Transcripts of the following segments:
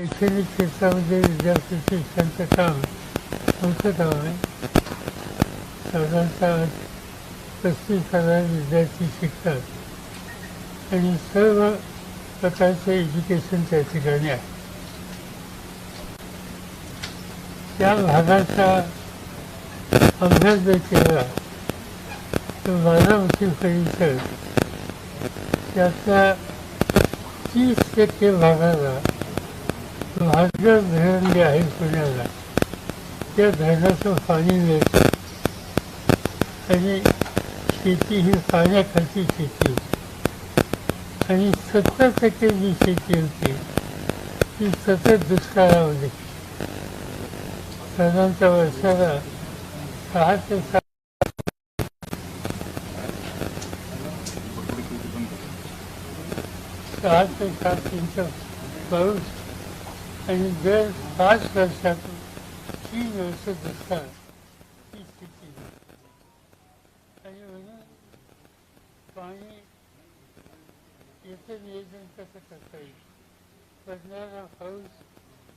शैक्षणिक क्षेत्रामध्ये विद्यार्थी शिक्षणाचं काम मोठं काम आहे. साधारणतः पस्तीस हजार विद्यार्थी शिकतात आणि सर्व प्रकारचं एज्युकेशन त्या ठिकाणी आहे. त्या भागाचा अभ्यास जर केला तर बारामती परिसर त्यातल्या तीस टक्के भागाला भाजर धरण जे आहे पुण्याला त्या धरणाचं पाणी मिळतं. आणि शेती ही पाण्याखालची शेती. होती आणि सत्तर टक्के जी शेती होती ती सतत दुष्काळामध्ये. साधारणतः वर्षाला सहा ते सात सहा ते सात इंच पाऊस आणि दर पाच वर्षातून तीन वर्ष दुष्काळ ही स्थिती आणि म्हणून पाणी याचं नियोजन कसं करता येईल. पडणारा पाऊस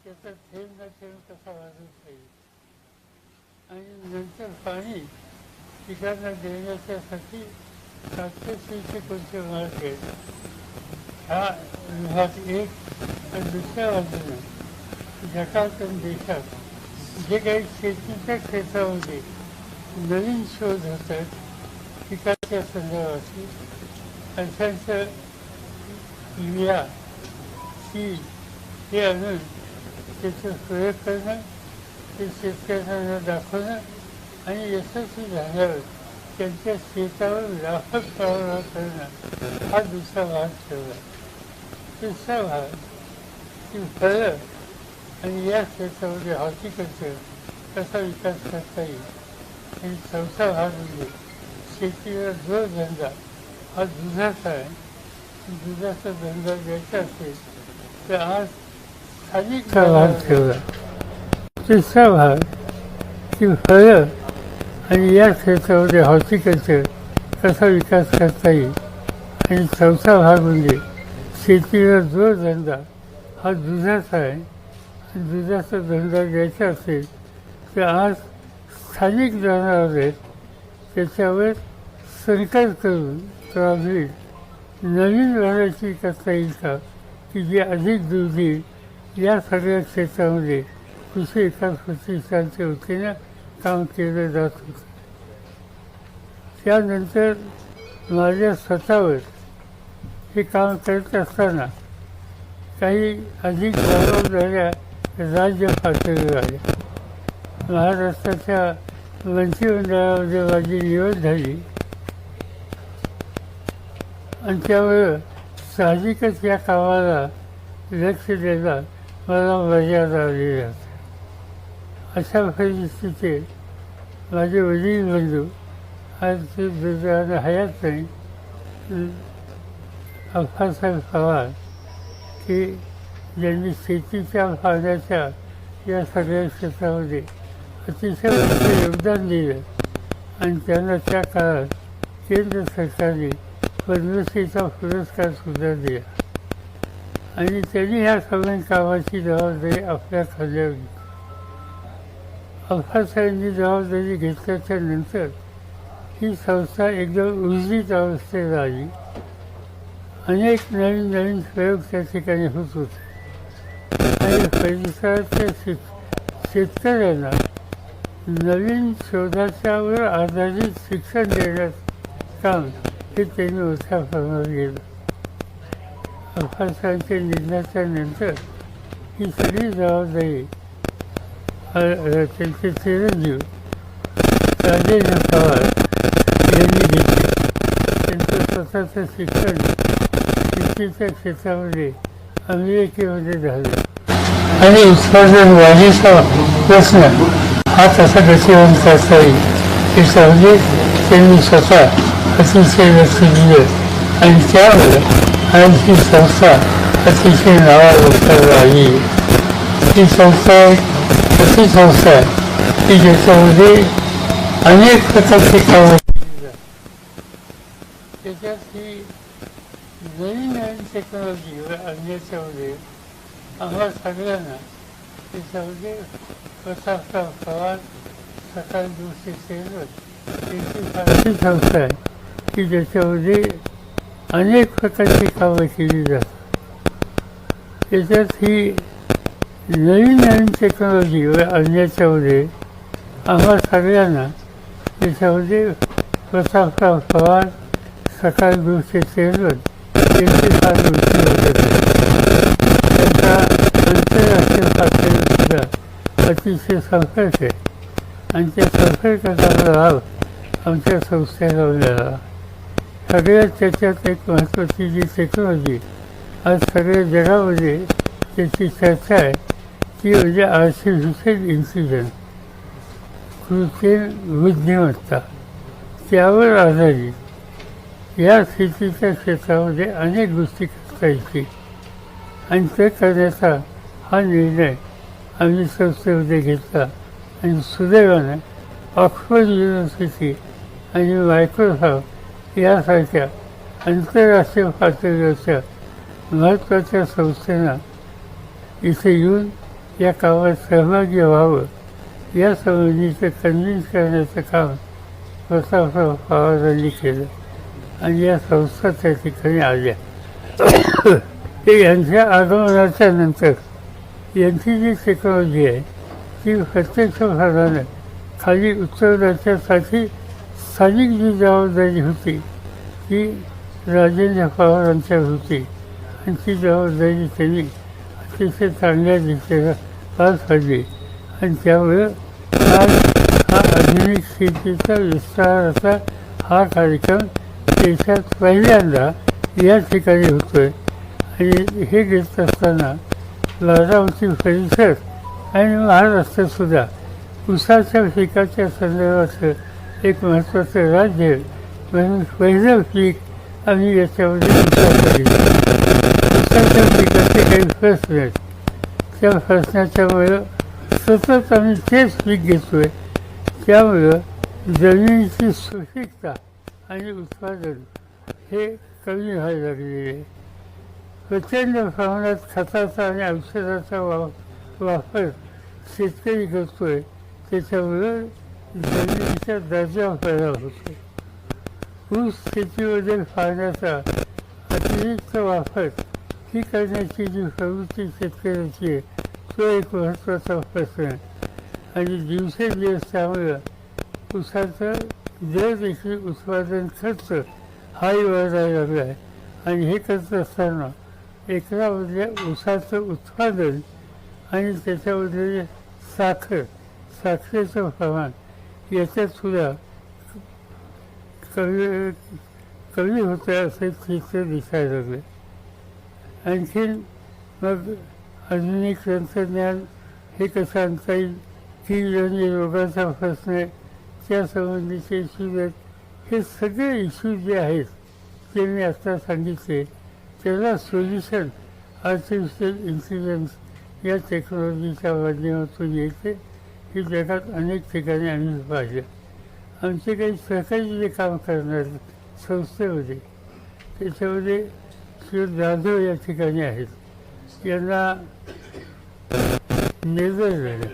त्याचा थेंब न थेंब कसा वाढवता येईल आणि नंतर पाणी पिकांना देण्याच्यासाठी सातशे कोणते मार्ग आहेत? हा विभाग एक आणि दुसऱ्या बाजूने जगात देशात जे काही शेतीच्या क्षेत्रामध्ये नवीन शोध होत आहेत पिकाच्या संदर्भातली अशांचं युरिया ती हे आणून त्याचा प्रयोग करणं ते शेतकऱ्यांना दाखवणं आणि यशस्वी झाल्यावर त्यांच्या शेतावर व्यापक प्रवाह करणं हा दुसरा भाग ठेवला तिसरा भाग की फळं आणि या क्षेत्रामध्ये हॉर्टिकल्चर कसा विकास करता येईल. आणि चौथा भाग म्हणजे शेतीवर जोडधंदा हा दुधाचा आहे दुधाचा धंदा द्यायचा असेल तर आज स्थानिक भाग ठेवला. तिसरा भाग की फळं आणि या क्षेत्रामध्ये हॉर्टिकल्चर कसा विकास करता येईल. आणि चौथा भाग म्हणजे शेतीला जोडधंदा हा दुधाचा आहे दुधाचा धंदा द्यायचा असेल तर आज स्थानिक जनावर आहेत त्याच्यावर सरकार करून राबवीत नवीन व्हरायटी करता येईल का की जी अधिक दूध देईल या सगळ्या क्षेत्रामध्ये कृषी विकास प्रतिष्ठानच्या वतीनं काम केलं जात होतं. त्यानंतर माझ्या स्वतःवर हे काम करत असताना काही अधिक जबाबदाऱ्या राज्य पातळी झाले महाराष्ट्राच्या मंत्रिमंडळामध्ये माझी निवड झाली. आणि त्यामुळं साहजिकच या कामाला लक्ष द्यायला मला मर्यादा आलेली आहे. अशा परिस्थितीत माझे वडील बंधू आज ते हयात नाही अप्पासाहेब पवार की ज्यांनी शेतीच्या फायद्याच्या या सगळ्या क्षेत्रामध्ये अतिशय मोठं योगदान दिलं. आणि त्यांना त्या काळात केंद्र सरकारने पद्मश्रीचा पुरस्कारसुद्धा दिला. आणि त्यांनी ह्या सगळ्या कामाची जबाबदारी आपल्या खाल्यावर घेतली. अफासाहेबांनी जबाबदारी घेतल्याच्या नंतर ही संस्था एकदम उर्जित अवस्थेत आली. अनेक नवीन नवीन प्रयोग त्या ठिकाणी होत होते. परिसराच्या शेत शेतकऱ्यांना नवीन शोधाच्यावर आधारित शिक्षण देण्याचं काम हे त्यांनी मोठ्या प्रमाणात केलं. अफासाहेबांच्या निधनाच्या नंतर ही सगळी जबाबदारी त्यांचे चिरंजीव राजेंद्र पवार यांनी घेतली. त्यांचं स्वतःचं शिक्षण शेतीच्या क्षेत्रामध्ये अमेरिकेमध्ये झालं. आणि उत्सर्जन वाढीचा प्रश्न हा तसा गतिमान करता येईल याच्यामध्ये त्यांनी स्वतः अतिशय लक्ष दिले आणि त्यामुळे आणखी संस्था अतिशय नावाजोगाला आली ही संस्था एक अशी संस्था आहे की ज्याच्यामध्ये अनेक प्रकारची कामं केली जातात. त्याच्यात ही नवीन नवीन टेक्नॉलॉजी आणण्याच्यामध्ये आम्हा सगळ्यांना त्याच्यामध्ये प्रतापराव पवार सकाळ दिवशी सेवक यांची संस्था आहे की ज्याच्यामध्ये अनेक प्रकारची कामं केली जातात त्याच्यात ही नवीन नवीन टेक्नॉलॉजी आणण्याच्यामध्ये आम्हा सगळ्यांना त्याच्यामध्ये प्रतापराव पवार सकाळ दिवशी सेवक यांची फार रुची होते त्यांचा आंतरराष्ट्रीय पातळीवर सुद्धा अतिशय आहे. आणि त्या संपर्काचा लाभ आमच्या संस्थेला मिळाला सगळ्यात त्याच्यात एक महत्त्वाची जी टेक्नॉलॉजी आज सगळ्या जगामध्ये त्याची चर्चा आहे ती म्हणजे आर्टिफिशियल इंटेलिजन्स कृत्रिम बुद्धिमत्ता. त्यावर आधारित. या स्थितीच्या क्षेत्रामध्ये अनेक गोष्टी करता येतील. आणि ते करण्याचा हा निर्णय आम्ही संस्थेमध्ये घेतला. आणि सुदैवाने ऑक्सफर्ड युनिव्हर्सिटी आणि मायक्रोसॉफ्ट यासारख्या आंतरराष्ट्रीय पातळीवरच्या महत्त्वाच्या संस्थेना इथे येऊन या कामात सहभागी व्हावं या संबंधीचं कन्व्हिन्स करण्याचं काम प्रतापराव पवारांनी केलं. आणि या संस्था त्या ठिकाणी आल्या. ते यांच्या आगमनाच्या नंतर यांची जी टेक्नॉलॉजी आहे ती प्रत्यक्ष प्रत्यक्षपणानं खाली उतरवण्याच्यासाठी स्थानिक जी जबाबदारी होती ती राजेंद्र पवारांच्या होती. आणि ती जबाबदारी त्यांनी अतिशय चांगल्या दिशेला पार पाडली. आणि त्यामुळं आज हा आधुनिक शेतीचा विस्ताराचा हा कार्यक्रम देशात पहिल्यांदा या ठिकाणी होतोय. आणि हे घेत असताना बारामती परिसर आणि महाराष्ट्रसुद्धा उसाच्या पिकाच्या संदर्भाचं एक महत्त्वाचं राज्य म्हणून पहिलं पीक आम्ही याच्यामध्ये उसाच्या पिकाचे काही प्रश्न आहेत त्या प्रश्नाच्यामुळं सतत आम्ही तेच पीक घेतो आहे त्यामुळं जमिनीची सुपीकता आणि उत्पादन हे कमी व्हायला लागलेले आहे प्रचंड प्रमाणात खताचा आणि औषधाचा वा वापर शेतकरी करतो आहे त्याच्यामुळं जमिनीचा दर्जा पैदा होतो. ऊस शेतीमध्ये पाण्याचा अतिरिक्त वापर ही करण्याची जी प्रवृत्ती शेतकऱ्याची आहे तो एक महत्त्वाचा प्रश्न आहे. आणि दिवसेंदिवस त्यामुळं ऊसाचं दर देखील उत्पादन खर्च हाही वाढायला लागला आहे. आणि हे करत असताना एकरामधल्या ऊसाचं उत्पादन आणि त्याच्यामध्ये साखर साखरेचं प्रमाण याच्यात सुद्धा कमी कमी होतं असं चित्र दिसायला लागलं आणखीन मग आधुनिक तंत्रज्ञान हे कसं आणता येईल? ती रोगाचा प्रश्न त्यासंबंधीचे संबंधीचे इश्यूज आहेत हे सगळे इश्यूज जे आहेत ते मी आत्ता सांगितले त्याला सोल्युशन आर्टिफिशियल इंटेलिजन्स या टेक्नॉलॉजीच्या माध्यमातून येते. ही जगात अनेक ठिकाणी आम्ही पाहिजे. आमचे काही सहकारी जे काम करणार संस्थेमध्ये त्याच्यामध्ये श्री जाधव या ठिकाणी आहेत. यांना नेदरलँड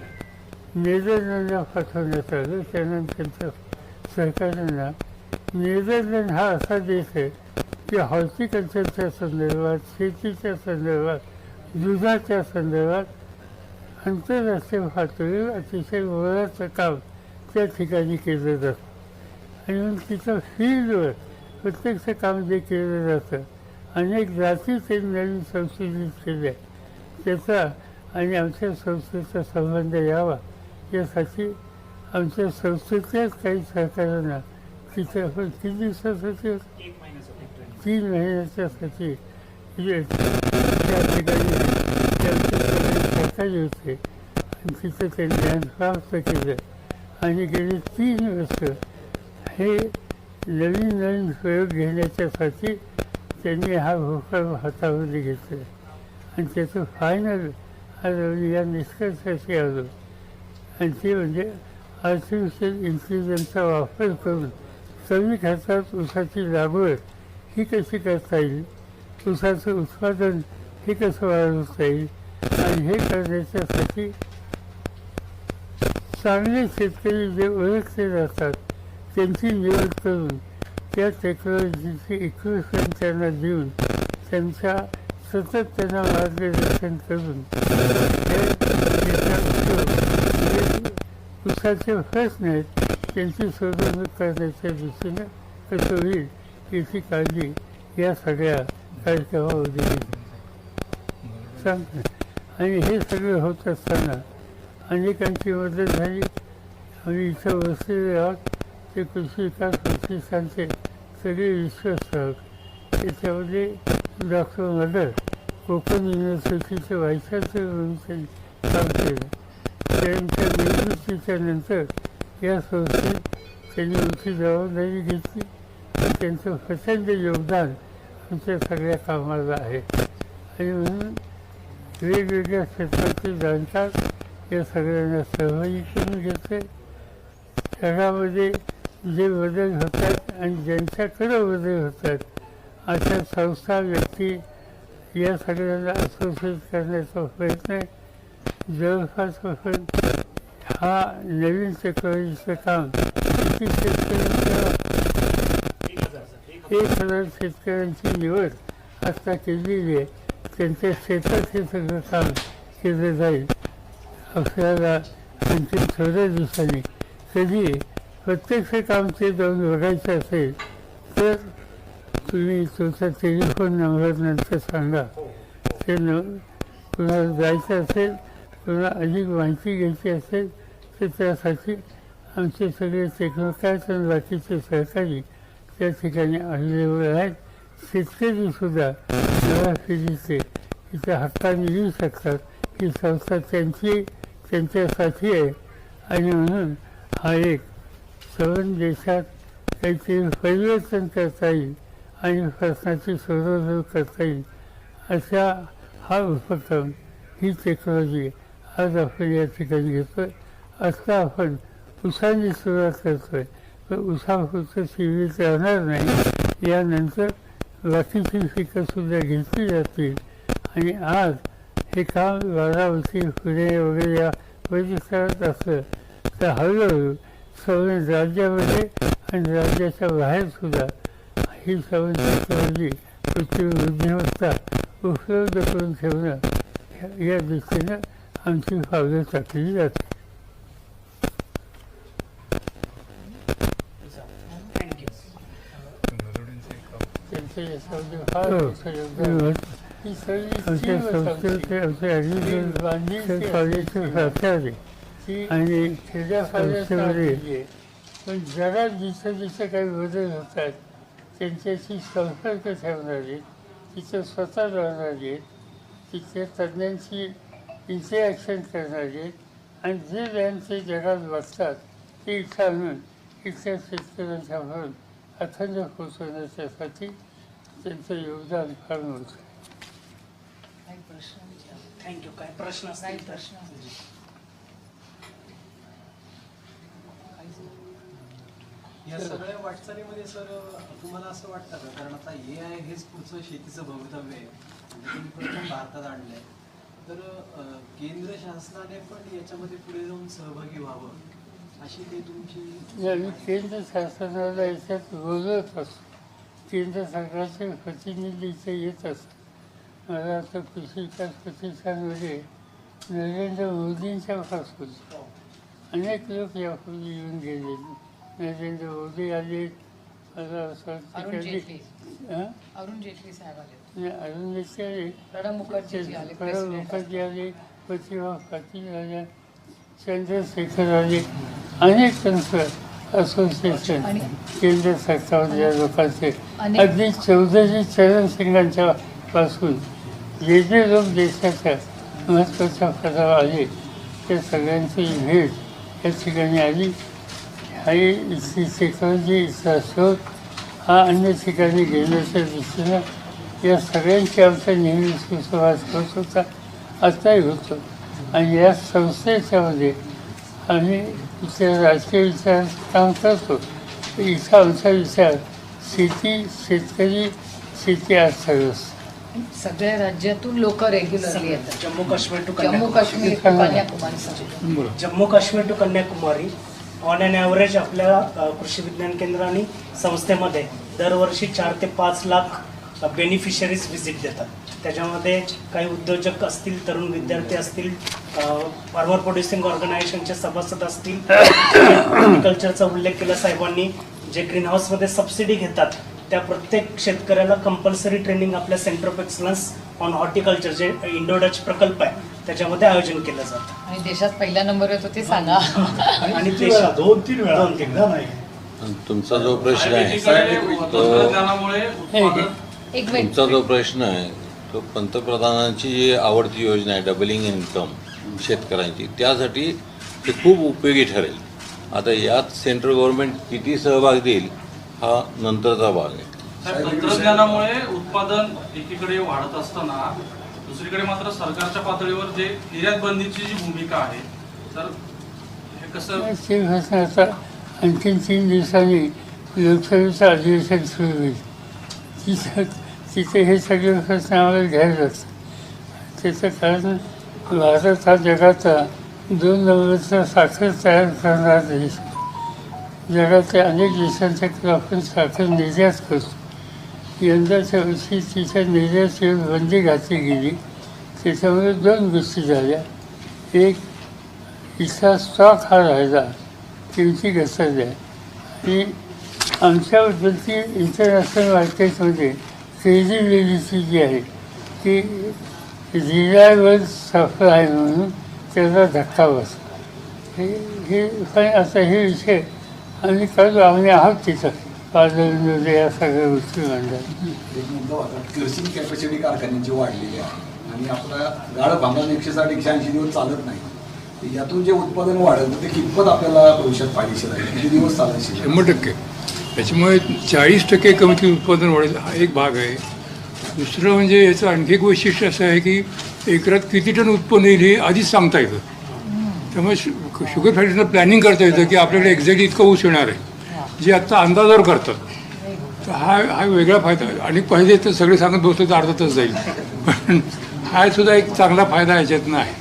नेदरलँडला पाठवण्यात आलं. त्यानंतर त्यांच्या सहकाऱ्यांना नेदरलँड हा असा देश आहे की हॉर्टिकल्चरच्या संदर्भात शेतीच्या संदर्भात दुधाच्या संदर्भात आंतरराष्ट्रीय पातळीवर अतिशय वराचं काम त्या ठिकाणी केलं जातं. आणि मग तिथं फील्डवर प्रत्यक्ष काम जे केलं जातं अनेक जाती ते नवीन संशोधित केल्या. त्याचा आणि आमच्या संस्थेचा संबंध यावा यासाठी आमच्या संस्थेतल्याच काही सहकाऱ्यांना तिथं आपण किती दिवसासाठी तीन महिन्याच्यासाठी जे त्या ठिकाणी त्यांचे होते आणि तिथं त्यांनी ज्ञान प्राप्त केलं. आणि गेली तीन वर्ष हे नवीन नवीन प्रयोग घेण्याच्यासाठी त्यांनी हा भोकळ हातामध्ये घेतला. आणि त्याचं फायनल आज आम्ही या निष्कर्षाशी आलो. आणि ते म्हणजे आर्टिफिशियल इंटेलिजन्सचा वापर करून कमी खर्चात ऊसाची लागवड ही कशी करता येईल? ऊसाचं उत्पादन हे कसं वाढवता येईल? आणि हे करण्याच्यासाठी चांगले शेतकरी जे ओळखले जातात त्यांची निवड करून त्या टेक्नॉलॉजीची इक्विपमेंट त्यांना देऊन त्यांच्या सतत त्यांना मार्गदर्शन करून हे उसाचे प्रश्न आहेत त्यांची सोडवणूक करण्याच्या दिशेनं कसं होईल? याची काळजी या सगळ्या कार्यक्रमामध्ये घेतली. सांगते. आणि हे सगळं होत असताना अनेकांची मदत झाली. आणि इथं बसलेले आहोत. ते कृषी विकास प्रतिष्ठानचे सगळे विश्वासक त्याच्यामध्ये डॉक्टर मदर कोकण युनिव्हर्सिटीचे व्हाईस चान्सलर म्हणून त्यांनी काम केलं. त्यांच्या निवृत्तीच्या नंतर या संस्थेत त्यांनी मोठी जबाबदारी घेतली. त्यांचं प्रचंड योगदान आमच्या सगळ्या कामाला आहे. आणि म्हणून वेगवेगळ्या क्षेत्रातील जाणतात या सगळ्यांना सहभागी करून घेते. शहरामध्ये जे बदल होतात आणि ज्यांच्याकडं बदल होतात अशा संस्था व्यक्ती या सगळ्यांना असोसिएट करण्याचा प्रयत्न जवळपास हा नवीन टेक्नॉलॉजीचं काम किती शेतकरी एक हजार शेतकऱ्यांची निवड आता केलेली आहे. त्यांच्या शेतात हे सगळं काम केलं जाईल. आपल्याला आणखी थोड्या दिवसांनी कधी प्रत्यक्ष काम ते जाऊन बघायचं असेल तर तुम्ही तुमचा टेलिफोन नंबर नंतर सांगा. ते न कुणाला जायचं असेल कुणाला अधिक माहिती घ्यायची असेल तर त्यासाठी आमचे सगळे टेक्नोक्राट्स आणि बाकीचे सहकारी त्या ठिकाणी अवेलेबल आहेत. शेतकरीसुद्धा नव्या पिढीचे इथे हाताने येऊ शकतात. ही संस्था त्यांची त्यांच्यासाठी आहे. आणि म्हणून हा एक सवन देशात काहीतरी परिवर्तन करता येईल आणि प्रश्नाची सोडवणूक करता येईल. अशा हा उपक्रम ही टेक्नॉलॉजी आज आपण या ठिकाणी घेतो आता आपण उसाने सुरुवात करतोय. पण उसापुरतं सीमित राहणार नाही यानंतर बाकीची पिकंसुद्धा घेतली जातील आणि आज हे काम बारामती पुणे वगैरे या परिसरात असलं तर हळूहळू सवय राज्यामध्ये आणि राज्याच्या बाहेरसुद्धा ही सवय टेक्नॉलॉजी बुद्धिमत्ता उपलब्ध करून ठेवणं या- या आमची पावलं टाकली जाते थँक्यू त्यांचं याच्यामध्ये फार मोठं योगदान आहे. ही सगळी आमच्या टीमच आमची. संस्थेचे आमचे ॲडमिशन टीम बांधली ती कॉलेजचे प्राचार्य ती आणि संस्थेमध्ये आहे. पण जगात जिथं जिथं काही बदल होतात त्यांच्याशी संपर्क ठेवणारे तिथं स्वतः राहणारी आहेत तिथल्या तज्ज्ञांशी इंटरॅक्शन करणारे आणि जे ज्ञान जगात वाचतात ते इथं आणून इथल्या शेतकऱ्यांच्या म्हणून अथंड पोचवण्याच्यासाठी त्यांचं योगदान फार मोठं आहे. काही प्रश्न विचारा. थँक्यू काय प्रश्न काही असतील प्रश्न या सगळ्या वाटचालीमध्ये सर तुम्हाला असं वाटतं का? कारण आता ए आय हेच पुढचं शेतीचं भवितव्य आहे. म्हणजे तुम्ही प्रथम भारतात आणलंय. तर अं, केंद्र शासनाने पण याच्यामध्ये पुढे जाऊन सहभागी व्हावं अशी ते तुमची केंद्र शासनाला याच्यात बोलवत असतो. केंद्र सरकारचे प्रतिनिधी इथे येत असतात मला आता कृषी विकास प्रतिष्ठानमध्ये नरेंद्र मोदींच्या पासून अनेक लोक यापूर्वी येऊन गेले. नरेंद्र मोदी आले मला असं वाटतं अरुण जेटली? अरुण जेटली साहेब आले. नाही, अरुण जेटली आले. प्रणब मुखर्जी आले प्रणव. मुखर्जी आले प्रतिभा पाटील आल्या चंद्रशेखर आले अनेक त्यांचं असोसिएशन आणि केंद्र सरकारच्या लोकांचे. अनेक- अगदी चौधरी चरण सिंगांच्या पासून जे जे लोक देशाच्या महत्त्वाच्या पदावर आले त्या सगळ्यांची भेट या ठिकाणी आली. आणि टेक्नॉलॉजी इथला शोध हा अन्य ठिकाणी घेण्याच्या दृष्टीनं या सगळ्यांची आमचा नेहमी सुसंवाद होत होता. आताही होतो. आणि या संस्थेच्यामध्ये आम्ही इथे राजकीय विचार काम करतो. इथं आमचा विचार शेती शेतकरी शेती अर्थव्यवस्था सगळ्या राज्यातून लोक रेग्युलरली येतात. Jammu Kashmir to Jammu Kashmir Kanyakumari Jammu Kashmir to Kanyakumari on an average आपल्या कृषी विज्ञान केंद्र आणि संस्थेमध्ये दरवर्षी चार ते पाच लाख बेनिफिशरीज व्हिजिट देतात. त्याच्यामध्ये काही उद्योजक असतील तरुण विद्यार्थी असतील फार्मर प्रोड्युसिंग ऑर्गनायझेशनचे सभासद असतील कल्चरचा उल्लेख केला साहेबांनी जे ग्रीन हाऊसमध्ये सबसिडी घेतात त्या प्रत्येक शेतकऱ्याला कंपल्सरी ट्रेनिंग आपल्या centre of excellence on horticulture जे इंडो डच प्रकल्प आहे त्याच्यामध्ये आयोजन केलं जातं. आणि देशात पहिला नंबर येतो ते सांगा. आणि देशात दोन तीन वेळा दोन तीन. आणि तुमचा जो प्रश्न आहे तुमचा जो प्रश्न आहे तो पंतप्रधानांची जी आवडती योजना आहे डबलिंग इन्कम शेतकऱ्यांची त्यासाठी ते खूप उपयोगी ठरेल. आता यात सेंट्रल गव्हर्नमेंट किती सहभाग देईल हा नंतरचा भाग आहे. तंत्रज्ञानामुळे उत्पादन एकीकडे वाढत असताना दुसरीकडे मात्र सरकारच्या पातळीवर जे निर्यात बंदीची जी भूमिका आहे तर हे कसं शिवसेनेचा आणखीन तीन दिवसांनी लोकसभेचं अधिवेशन सुरू होईल. तिथे हे सगळे प्रश्न आम्हाला घ्यायला लागतात. त्याचं कारण भारत हा जगाचा दोन नंबरचा साखर तयार करणारा देश जगातल्या अनेक देशांसाठी आपण साखर निर्यात करतो. यंदाच्या वर्षी तिच्या निर्यातीवर बंदी घातली गेली. त्याच्यामुळे दोन गोष्टी झाल्या. एक इथला स्टॉक हा राहिला. किमती घसरल्या आणि आमच्याबद्दलची इंटरनॅशनल मार्केटमध्ये क्रेडिबिलिटी जी आहे ती रिलायबल सप्लाय म्हणून त्याचा धक्का बसला हे हे पण आता हे विषय आम्ही करू आम्ही आहोत तिथं. पाजळमध्ये या सगळ्या गोष्टी क्रसिंग कॅपॅसिटी कारखान्यांची वाढलेली आहे. आणि आपला गाळ भांडण एकशे साठ एकशे ऐंशी दिवस चालत नाही. यातून जे उत्पादन वाढेल ते कितपत आपल्याला भविष्यात फायदेशीर आहे? किती दिवस शंभर टक्के. त्याच्यामुळे चाळीस टक्के कमीत कमी उत्पादन वाढेल हा एक भाग आहे. दुसरं म्हणजे याचं आणखी एक वैशिष्ट्य असं आहे की एकरात किती टन उत्पन्न येईल हे आधीच सांगता येतं. त्यामुळे शु शुगर फॅक्टरीला प्लॅनिंग करता येतं की आपल्याकडे एक्झॅक्ट इतकं ऊस येणार आहे. जे आत्ता अंदाजावर करतात. तर हा हा वेगळा फायदा आहे. आणि पाहिजे तर सगळे सांगत बसले तर अर्धा तास जाईल. पण हा सुद्धा एक चांगला फायदा याच्यातनं आहे.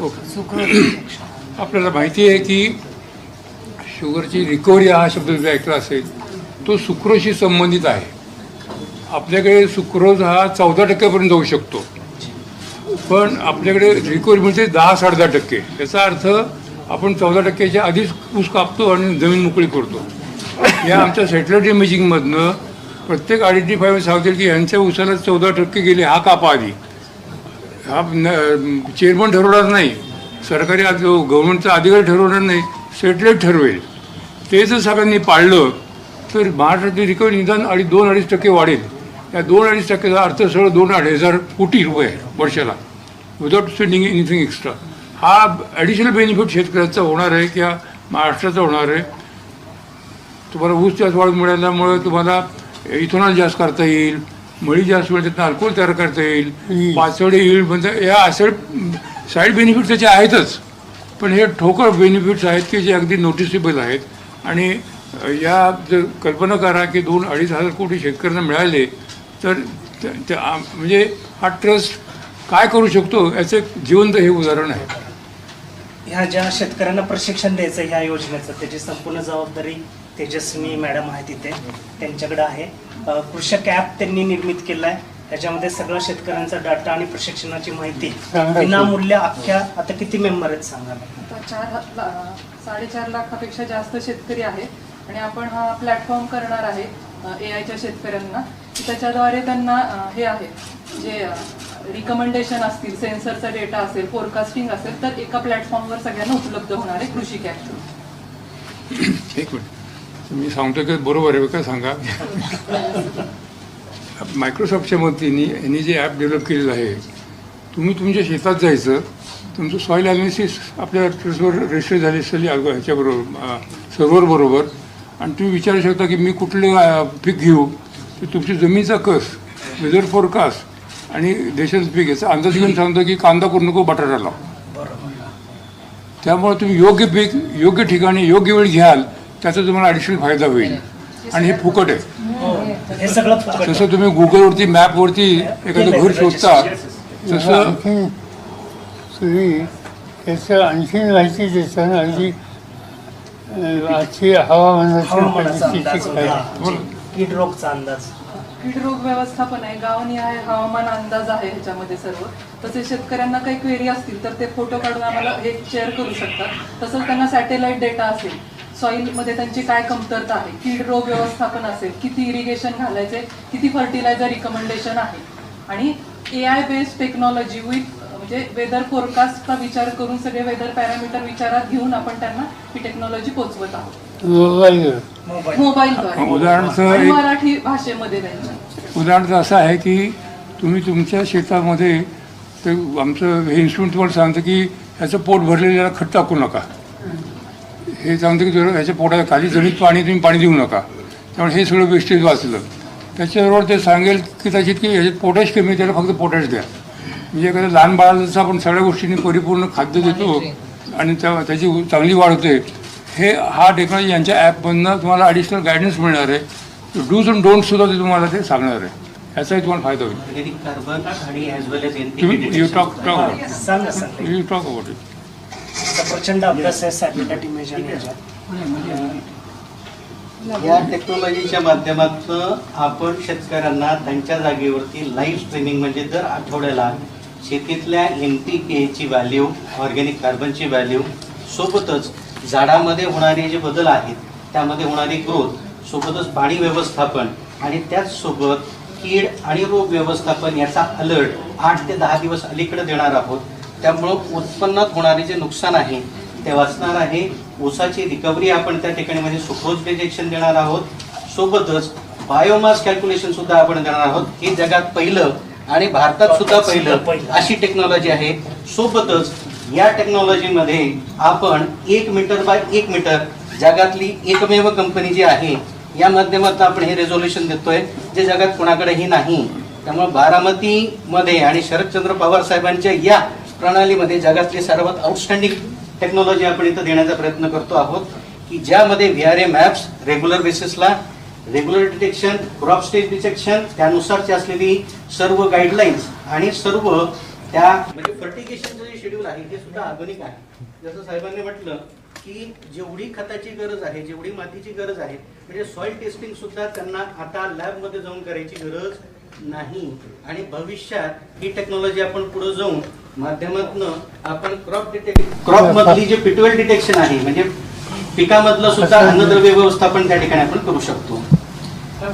ओके. आपल्याला माहिती आहे की शुगरची रिकव्हरी हा शब्द तुम्ही ऐकला असेल तो सुक्रोशी संबंधित आहे. आपल्याकडे सुक्रोज हा चौदा टक्क्यापर्यंत जाऊ शकतो. पण आपल्याकडे रिकव्हरी म्हणजे दहा साडे दहा टक्के. याचा अर्थ आपण चौदा टक्क्याच्या आधीच ऊस कापतो आणि जमीन मोकळी करतो. या आमच्या सॅटेलाइट इमेजिंगमधनं प्रत्येक आयडेंटिफाय सांगतील की यांच्या उसाला चौदा टक्के गेले हा कापा आधी. हा चेअरमन ठरवणार नाही. सरकारी आज गव्हर्नमेंटचा अधिकारी ठरवणार नाही सेटलेट ठरवेल. ते जर सगळ्यांनी पाळलं तर महाराष्ट्रातील रिकव्हरी निदान अडीच दोन अडीच टक्के वाढेल. या दोन अडीच टक्क्याचा अर्थ सरळ दोन अडीच हजार कोटी रुपये वर्षाला विदाउट स्पेंडिंग एनिथिंग एक्स्ट्रा हा ॲडिशनल बेनिफिट शेतकऱ्याचा होणार आहे किंवा महाराष्ट्राचा होणार आहे. तुम्हाला ऊस जास्त वाढून मिळाल्यामुळे तुम्हाला इथेनॉल जास्त करता येईल मळी जास्त मिळेल त्यातनं अल्कोहोल तयार करता येईल पाचवडे येईल म्हणजे या असे साईड बेनिफिट त्याचे आहेतच पण हे ठोकळ बेनिफिट्स आहेत की जे अगदी नोटिसेबल आहेत. आणि या जर कल्पना करा की दोन अडीच हजार कोटी शेतकऱ्यांना मिळाले तर त्या- म्हणजे हा ट्रस्ट काय करू शकतो याचं एक जिवंत हे उदाहरण आहे. ह्या ज्या शेतकऱ्यांना प्रशिक्षण द्यायचं ह्या योजनेचं त्याची संपूर्ण जबाबदारी तेजस्वी मॅडम आहे तिथे त्यांच्याकडे आहे. कृषक ॲप त्यांनी निर्मित केलं आहे त्याच्यामध्ये सगळं शेतकऱ्यांचा डाटा आणि प्रशिक्षणाची माहिती. विनामूल्य अख्ख्या आता किती मेंबर आहेत सांगा. आता चार साडेचार लाखापेक्षा जास्त शेतकरी आहेत आणि आपण हा प्लॅटफॉर्म करणार आहे ए आयच्या शेतकऱ्यांना. की त्याच्याद्वारे त्यांना हे आहे जे रिकमेंडेशन असतील सेन्सरचा डेटा असेल फोरकास्टिंग असेल तर एका प्लॅटफॉर्मवर सगळ्यांना उपलब्ध होणार आहे कृषी कॅप एक मिनिट. मी सांगतो की बरोबर आहे का सांगा? मायक्रोसॉफ्टच्या मदतीने यांनी जे ॲप डेव्हलप केलेलं आहे तुम्ही तुमच्या शेतात जायचं तुमचं सॉईल अनालिसिस आपल्या ट्रेसवर रजिस्टर झाली असेल ह्याच्याबरोबर सर्व्हरबरोबर आणि तुम्ही विचारू शकता की मी कुठले पीक घेऊ तर तुमची जमिनीचा कस वेदर फोरकास्ट आणि देशाचं पीक याचा अंदाज घेऊन सांगतो की कांदा करू नको बटाटा लाव. त्यामुळे तुम्ही योग्य पीक योग्य ठिकाणी योग्य वेळ घ्याल त्याचा तुम्हाला ॲडिशनल फायदा होईल. आणि हे फुकट आहे. हे सगळं फुकट जसं तुम्ही गुगलवरती मॅपवरती एखादं घर शोधता तसं आणखी तुम्ही त्याचं आणखी माहिती देताना अगदी अं, आजची हवामानाची हवामानाचा परिस्थिती अंदाज काय? होता. कीड रोगचा अंदाज. कीड रोग व्यवस्थापन आहे. गावनिहाय हवामान अंदाज आहे ह्याच्यामध्ये सर्व. तसेच शेतकऱ्यांना काही क्वेरी असतील तर ते फोटो काढून आम्हाला हे शेअर करू शकतात. तसंच त्यांना सॅटेलाइट डेटा असेल सॉईलमध्ये त्यांची काय कमतरता आहे? कीड रोग व्यवस्थापन असेल किती इरिगेशन घालायचे किती फर्टिलायझर रिकमेंडेशन आहे? आणि A I based technology with म्हणजे वेदर फोरकास्टचा विचार करून सगळे वेदर पॅरामीटर विचारात घेऊन आपण त्यांना ही टेक्नॉलॉजी पोहोचवत आहोत. मोबाईल. आणि एक मराठी भाषेमध्ये त्यांच्या. उदाहरणार्थ असं आहे की तुम्ही तुमच्या शेतामध्ये ते आमचं हे इन्स्टिट्यूट तुम्हाला सांगतं की ह्याचं पोट भरलेलं खत टाकू नका. हे सांगतं की जर ह्याच्या पोटाच्या खाली जमीत पाणी तुम्ही पाणी देऊ नका. त्यामुळे हे सगळं वेस्टेज वाचलं. त्याच्याबरोबर ते सांगेल की त्याच्यात की ह्याच्यात पोटॅश कमी त्याला फक्त पोटॅश द्या. म्हणजे एखाद्या लहान बाळाला जसं आपण सगळ्या गोष्टींनी परिपूर्ण खाद्य देतो आणि त्या त्याची चांगली वाढ होते. हे हा टेक्नॉलॉजी यांच्या ॲपमधनं तुम्हाला ॲडिशनल गायडन्स मिळणार आहे. डूज अँड डोंट सुद्धा ते तुम्हाला ते सांगणार आहे. याचाही तुम्हाला फायदा होईल. ऑर्गॅनिक कार्बन आणि ॲज वेल एज तुम्ही you talk talk you talk about it त्याचा प्रचंड अभ्यास आहे सॅटेलाइट इमेज आणि ह्याच्यात. या टेक्नॉलॉजीच्या माध्यमातून आपण शेतकऱ्यांना त्यांच्या जागेवरती लाईव्ह स्ट्रीमिंग म्हणजे दर आठवड्याला शेतीतल्या एन पी केची व्हॅल्यू ऑर्गॅनिक कार्बनची व्हॅल्यू सोबतच झाडामध्ये होणारे जे बदल आहेत त्यामध्ये होणारी ग्रोथ सोबतच पाणी व्यवस्थापन आणि त्याचसोबत कीड आणि रोग व्यवस्थापन याचा अलर्ट आठ ते दहा दिवस अलीकडे देणार आहोत त्यामुळं उत्पन्नात होणारे जे नुकसान आहे ते वाचणार आहे. ऊसाची रिकव्हरी आपण त्या ठिकाणी म्हणजे सुक्रोज डिजेक्शन देणार आहोत. सोबतच बायोमास कॅल्क्युलेशन सुद्धा आपण देणार आहोत. हे जगात पहिलं आणि भारतात सुद्धा पहिलं अशी टेक्नॉलॉजी आहे. सोबतच या टेक्नॉलॉजीमध्ये आपण एक मीटर बाय एक मीटर जगातली एकमेव कंपनी जी आहे या माध्यमातून आपण हे रेझोल्युशन देतोय जे जगात कोणाकडेही नाही. त्यामुळे बारामतीमध्ये आणि शरदचंद्र पवार साहेबांच्या या प्रणालीमध्ये जगातली सर्वात आउटस्टँडिंग टेक्नॉलॉजी आपण इथं देण्याचा प्रयत्न करतो आहोत की ज्यामध्ये V R A maps regular बेसिसला regular detection crop stage detection त्यानुसारची असलेली सर्व गाईडलाईन्स आणि सर्व त्या म्हणजे फर्टिगेशनचं जे शेड्यूल आहे ते सुद्धा आधुनिक आहे. जसं साहेबांनी म्हटलं की जेवढी खताची गरज आहे जेवढी मातीची गरज आहे म्हणजे सॉइल टेस्टिंग सुद्धा त्यांना आता लॅबमध्ये जाऊन करायची गरज नाही. आणि भविष्यात ही टेक्नॉलॉजी आपण पुढे जाऊन माध्यमातून आपण क्रॉप डिटेक्ट क्रॉप मधली जे पिटवेल डिटेक्शन आहे म्हणजे पिकामधलं सुद्धा अन्नद्रव्य व्यवस्थापन त्या ठिकाणी आपण करू शकतो.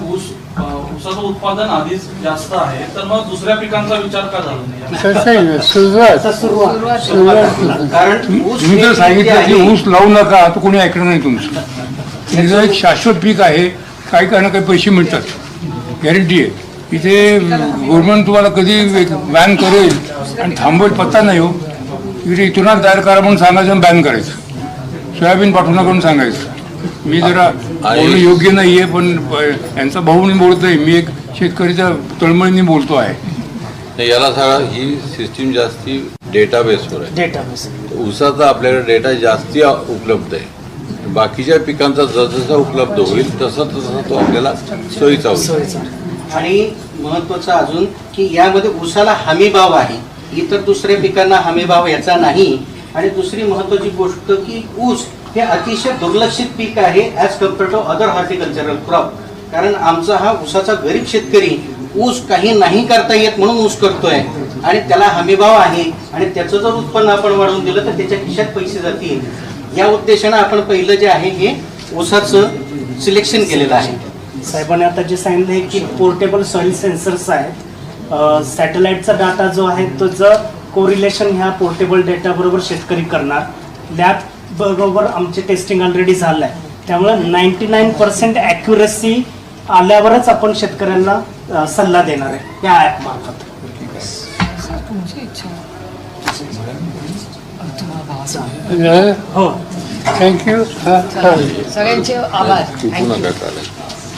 ऊस ऊसाचं उत्पादन आधीच जास्त आहे तर मग दुसऱ्या पिकांचा विचार का झाला आता कारण ऊस तुम्ही जर हे जे सांगितलं की ऊस लावू नका तर कोणी ऐकणार नाही तुमचं. हे जर एक शाश्वत पीक आहे काही काही ना काही पैसे मिळतात. गॅरंटी आहे. इथे गव्हर्नमेंट तुम्हाला कधी बॅन करेल आणि थांबवेल पत्ता नाही हो. इथे इथूनच तयार करा म्हणून सांगायचं आणि बॅन करायचं. सोयाबीन पाठवू नका म्हणून सांगायचं. मी जरा बोलणं योग्य नाही आहे पण यांचा भाऊ म्हणून बोलतोय. मी एक शेतकरीच्या तळमळीने बोलतो आहे. नाही, याला सगळं ही सिस्टीम जास्ती डेटाबेसवर आहे. डेटाबेस ऊसाचा आपल्याकडे डेटा जास्ती उपलब्ध आहे. बाकीच्या पिकांचा जसजसा उपलब्ध होईल तसा तसा तो आपल्याला सोयीचा होईल. आणि महत्वाचं अजून की यामध्ये ऊसाला हमी भाव आहे. इतर दुसऱ्या पिकांना हमी भाव याचा नाही. आणि दुसरी महत्वाची गोष्ट की ऊस हे अतिशय दुर्लक्षित पीक आहे as compare to other horticultural crop कारण आमचा हा ऊसाचा गरीब शेतकरी ऊस काही नाही करता येत म्हणून ऊस करतोय. आणि त्याला हमीभाव आहे. आणि त्याचं जर उत्पन्न आपण वाढवून दिलं तर त्याच्या खिशात पैसे जातील. या उद्देशानं आपण पहिलं जे आहे हे ऊसाचं सिलेक्शन केलेलं आहे. साहेबांनी आता जे सांगितलं आहे की पोर्टेबल सॉइल सेन्सर्स आहेत. सॅटेलाइटचा डाटा जो आहे तो जर कोरिलेशन ह्या पोर्टेबल डेटा बरोबर शेतकरी करणार लॅब बरोबर आमचे टेस्टिंग ऑलरेडी झालं आहे त्यामुळे नाईन्टी नाईन पर्सेंट ॲक्युरसी आल्यावरच आपण शेतकऱ्यांना सल्ला देणार आहे या ॲप मार्फत? हो. थँक्यू सगळ्यांचे आभार.